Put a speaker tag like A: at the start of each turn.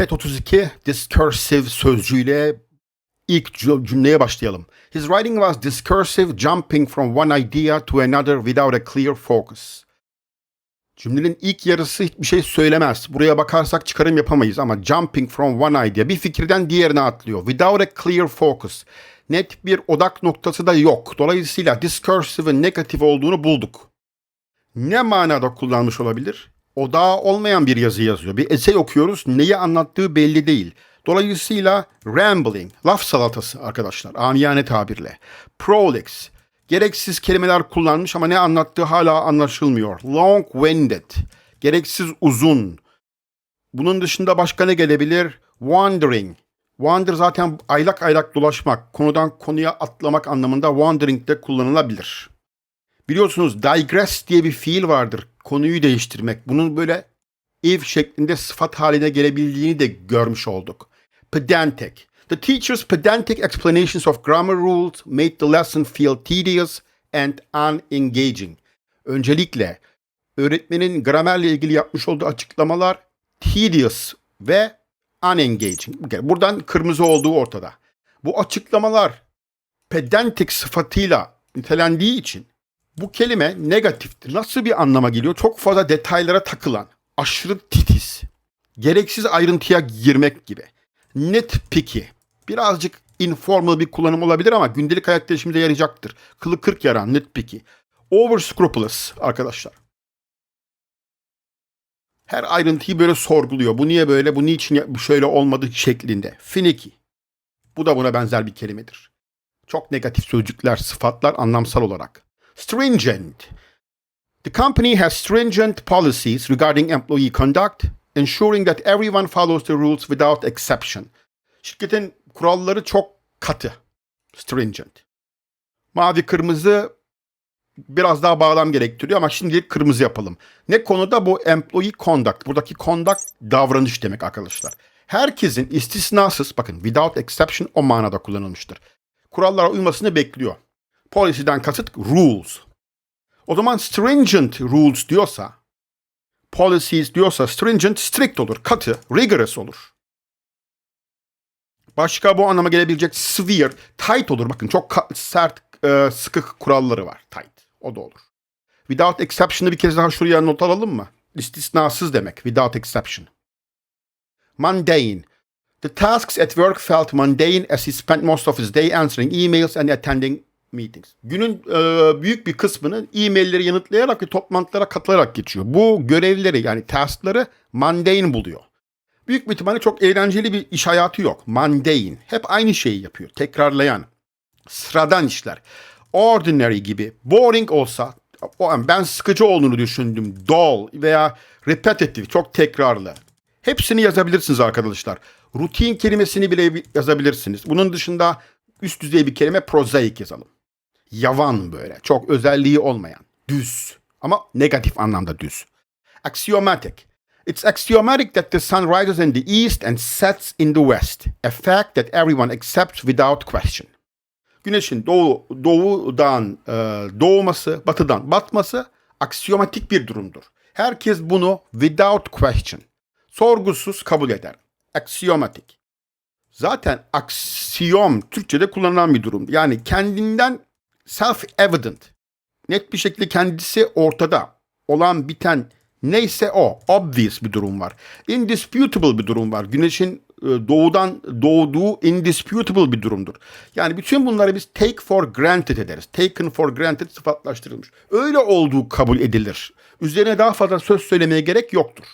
A: Set 32 discursive sözcüğüyle ilk cü- cümleye başlayalım. His writing was discursive, jumping from one idea to another without a clear focus. Cümlenin ilk yarısı hiçbir şey söylemez. Buraya bakarsak çıkarım yapamayız ama jumping from one idea bir fikirden diğerine atlıyor. Without a clear focus. Net bir odak noktası da yok. Dolayısıyla discursive'ın negatif olduğunu bulduk. Ne manada kullanmış olabilir? Odağı olmayan bir yazı yazıyor. Bir essay okuyoruz. Neyi anlattığı belli değil. Dolayısıyla rambling, laf salatası arkadaşlar amiyane tabirle. Prolix, gereksiz kelimeler kullanmış ama ne anlattığı hala anlaşılmıyor. Long-winded, gereksiz uzun. Bunun dışında başka ne gelebilir? Wandering. Wander zaten aylak aylak dolaşmak, konudan konuya atlamak anlamında wandering de kullanılabilir. Biliyorsunuz digress diye bir fiil vardır. Konuyu değiştirmek. Bunun böyle if şeklinde sıfat haline gelebildiğini de görmüş olduk. Pedantic. The teacher's pedantic explanations of grammar rules made the lesson feel tedious and unengaging. Öncelikle öğretmenin gramerle ilgili yapmış olduğu açıklamalar tedious ve unengaging. Buradan kırmızı olduğu ortada. Bu açıklamalar pedantic sıfatıyla nitelendiği için bu kelime negatiftir. Nasıl bir anlama geliyor? Çok fazla detaylara takılan, aşırı titiz, gereksiz ayrıntıya girmek gibi. Nitpicky. Birazcık informal bir kullanım olabilir ama gündelik hayatta işimize yarayacaktır. Kılı kırk yaran nitpicky. Over scrupulous arkadaşlar. Her ayrıntıyı böyle sorguluyor. Bu niye böyle, bu niçin şöyle olmadı şeklinde. Finicky. Bu da buna benzer bir kelimedir. Çok negatif sözcükler, sıfatlar anlamsal olarak. Stringent. The company has stringent policies regarding employee conduct, ensuring that everyone follows the rules without exception. Şirketin kuralları çok katı. Stringent. Mavi kırmızı biraz daha bağlam gerektiriyor ama şimdilik kırmızı yapalım. Ne konuda bu employee conduct? Buradaki conduct davranış demek arkadaşlar. Herkesin istisnasız bakın without exception o manada kullanılmıştır. Kurallara uymasını bekliyor. Policy'den kasıt rules. O zaman stringent rules diyorsa, policies diyorsa stringent strict olur, katı, rigorous olur. Başka bu anlama gelebilecek severe, tight olur. Bakın çok sert, e, sıkı kuralları var. Tight. O da olur. Without exception'ı bir kez daha şuraya not alalım mı? İstisnasız demek. Without exception. Mundane. The tasks at work felt mundane as he spent most of his day answering emails and attending meetings. Günün e, büyük bir kısmını e-mailleri yanıtlayarak ve toplantılara katılarak geçiyor. Bu görevleri yani taskları mundane buluyor. Büyük bir ihtimalle çok eğlenceli bir iş hayatı yok. Mundane. Hep aynı şeyi yapıyor. Tekrarlayan. Sıradan işler. Ordinary gibi. Boring olsa o an ben sıkıcı olduğunu düşündüm. Dull veya repetitive. Çok tekrarlı. Hepsini yazabilirsiniz arkadaşlar. Rutin kelimesini bile yazabilirsiniz. Bunun dışında üst düzey bir kelime prozaik yazalım. Yavan böyle. Çok özelliği olmayan. Düz. Ama negatif anlamda düz. Axiomatic. It's axiomatic that the sun rises in the east and sets in the west. A fact that everyone accepts without question. Güneşin doğu, doğudan e, doğması, batıdan batması aksiyomatik bir durumdur. Herkes bunu without question, sorgusuz kabul eder. Aksiyomatik. Zaten aksiyom Türkçe'de kullanılan bir durum. Yani kendinden self-evident. Net bir şekilde kendisi ortada olan biten neyse o. Obvious bir durum var. Indisputable bir durum var. Güneşin e, doğudan doğduğu indisputable bir durumdur. Yani bütün bunları biz take for granted ederiz. Taken for granted sıfatlaştırılmış. Öyle olduğu kabul edilir. Üzerine daha fazla söz söylemeye gerek yoktur.